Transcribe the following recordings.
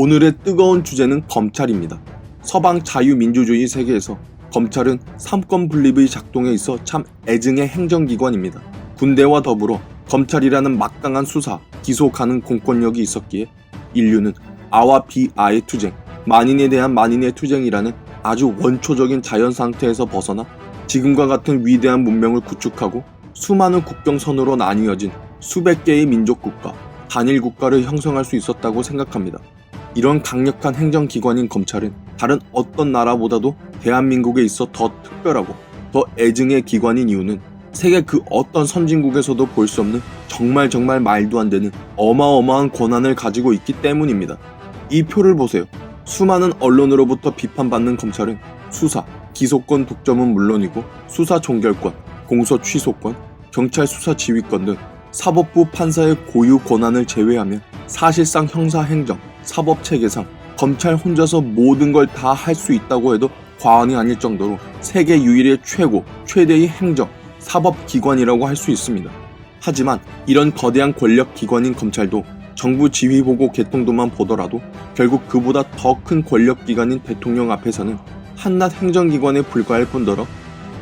오늘의 뜨거운 주제는 검찰입니다. 서방 자유민주주의 세계에서 검찰은 삼권 분립의 작동에 있어 참 애증의 행정기관입니다. 군대와 더불어 검찰이라는 막강한 수사, 기소 가능 공권력이 있었기에 인류는 아와 비아의 투쟁, 만인에 대한 만인의 투쟁이라는 아주 원초적인 자연 상태에서 벗어나 지금과 같은 위대한 문명을 구축하고 수많은 국경선으로 나뉘어진 수백 개의 민족 국가, 단일 국가를 형성할 수 있었다고 생각합니다. 이런 강력한 행정기관인 검찰은 다른 어떤 나라보다도 대한민국에 있어 더 특별하고 더 애증의 기관인 이유는 세계 그 어떤 선진국에서도 볼 수 없는 정말 정말 말도 안 되는 어마어마한 권한을 가지고 있기 때문입니다. 이 표를 보세요. 수많은 언론으로부터 비판받는 검찰은 수사, 기소권 독점은 물론이고 수사 종결권, 공소 취소권, 경찰 수사 지휘권 등 사법부 판사의 고유 권한을 제외하면 사실상 형사 행정, 사법 체계상 검찰 혼자서 모든 걸 다 할 수 있다고 해도 과언이 아닐 정도로 세계 유일의 최고, 최대의 행정, 사법 기관이라고 할 수 있습니다. 하지만 이런 거대한 권력 기관인 검찰도 정부 지휘 보고 개통도만 보더라도 결국 그보다 더 큰 권력 기관인 대통령 앞에서는 한낱 행정기관에 불과할 뿐더러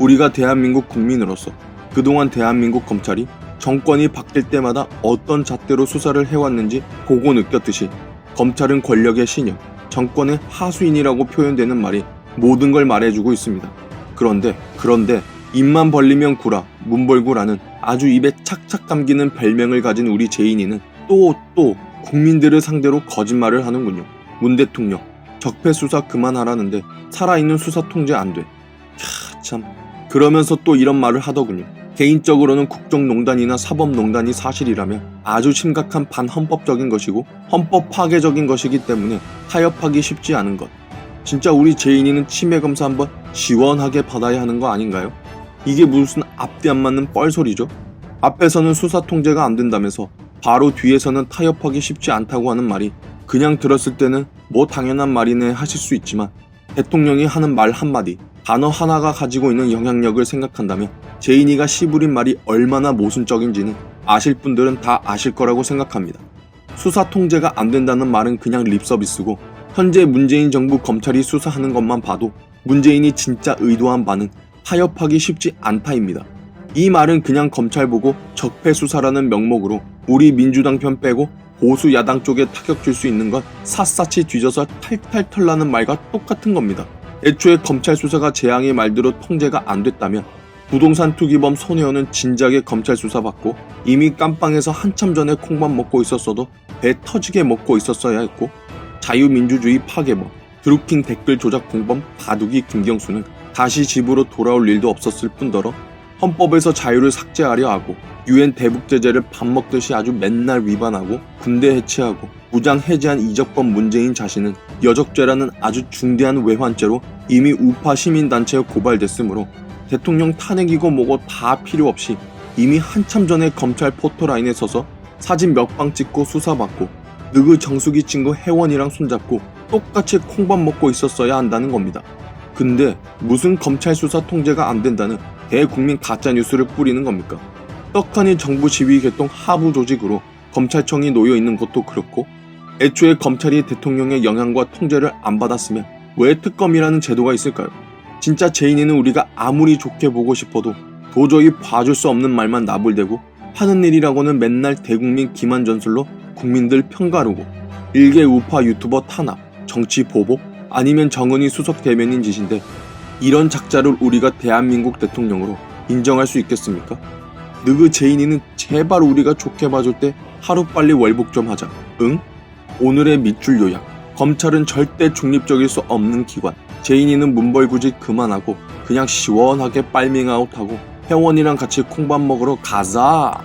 우리가 대한민국 국민으로서 그동안 대한민국 검찰이 정권이 바뀔 때마다 어떤 잣대로 수사를 해왔는지 보고 느꼈듯이 검찰은 권력의 신여, 정권의 하수인이라고 표현되는 말이 모든 걸 말해주고 있습니다. 그런데, 그런데, 입만 벌리면 구라, 문벌구라는 아주 입에 착착 감기는 별명을 가진 우리 제인이는 또, 또, 국민들을 상대로 거짓말을 하는군요. 문 대통령, 적폐 수사 그만하라는데 살아있는 수사 통제 안 돼. 캬, 참. 그러면서 또 이런 말을 하더군요. 개인적으로는 국정농단이나 사법농단이 사실이라면 아주 심각한 반헌법적인 것이고 헌법 파괴적인 것이기 때문에 타협하기 쉽지 않은 것. 진짜 우리 제인이는 치매 검사 한번 시원하게 받아야 하는 거 아닌가요? 이게 무슨 앞뒤 안 맞는 뻘소리죠? 앞에서는 수사 통제가 안 된다면서 바로 뒤에서는 타협하기 쉽지 않다고 하는 말이 그냥 들었을 때는 뭐 당연한 말이네 하실 수 있지만 대통령이 하는 말 한마디, 단어 하나가 가지고 있는 영향력을 생각한다면 제인이가 시부린 말이 얼마나 모순적인지는 아실 분들은 다 아실 거라고 생각합니다. 수사 통제가 안 된다는 말은 그냥 립서비스고 현재 문재인 정부 검찰이 수사하는 것만 봐도 문재인이 진짜 의도한 바는 타협하기 쉽지 않다입니다. 이 말은 그냥 검찰 보고 적폐 수사라는 명목으로 우리 민주당 편 빼고 보수 야당 쪽에 타격 줄 수 있는 건 샅샅이 뒤져서 탈탈 털라는 말과 똑같은 겁니다. 애초에 검찰 수사가 재앙의 말대로 통제가 안 됐다면 부동산 투기범 손혜원은 진작에 검찰 수사받고 이미 깜빵에서 한참 전에 콩밥 먹고 있었어도 배 터지게 먹고 있었어야 했고 자유민주주의 파괴범, 드루킹 댓글 조작 공범 바둑이 김경수는 다시 집으로 돌아올 일도 없었을 뿐더러 헌법에서 자유를 삭제하려 하고 유엔 대북 제재를 밥 먹듯이 아주 맨날 위반하고 군대 해체하고 무장 해제한 이적범 문재인 자신은 여적죄라는 아주 중대한 외환죄로 이미 우파 시민단체에 고발됐으므로 대통령 탄핵이고 뭐고 다 필요 없이 이미 한참 전에 검찰 포토라인에 서서 사진 몇 방 찍고 수사받고 느그 정수기 친구 혜원이랑 손잡고 똑같이 콩밥 먹고 있었어야 한다는 겁니다. 근데 무슨 검찰 수사 통제가 안 된다는 대국민 가짜 뉴스를 뿌리는 겁니까? 떡하니 정부 지휘 개통 하부 조직으로 검찰청이 놓여 있는 것도 그렇고 애초에 검찰이 대통령의 영향과 통제를 안 받았으면 왜 특검이라는 제도가 있을까요? 진짜 제인이는 우리가 아무리 좋게 보고 싶어도 도저히 봐줄 수 없는 말만 나불대고 하는 일이라고는 맨날 대국민 기만 전술로 국민들 평가르고 일개 우파 유튜버 탄압, 정치 보복, 아니면 정은희 수석 대변인 짓인데 이런 작자를 우리가 대한민국 대통령으로 인정할 수 있겠습니까? 느그 제인이는 제발 우리가 좋게 봐줄 때 하루빨리 월북 좀 하자. 응? 오늘의 밑줄 요약. 검찰은 절대 중립적일 수 없는 기관. 제인이는 문벌구직 그만하고 그냥 시원하게 빨밍아웃하고 회원이랑 같이 콩밥 먹으러 가자.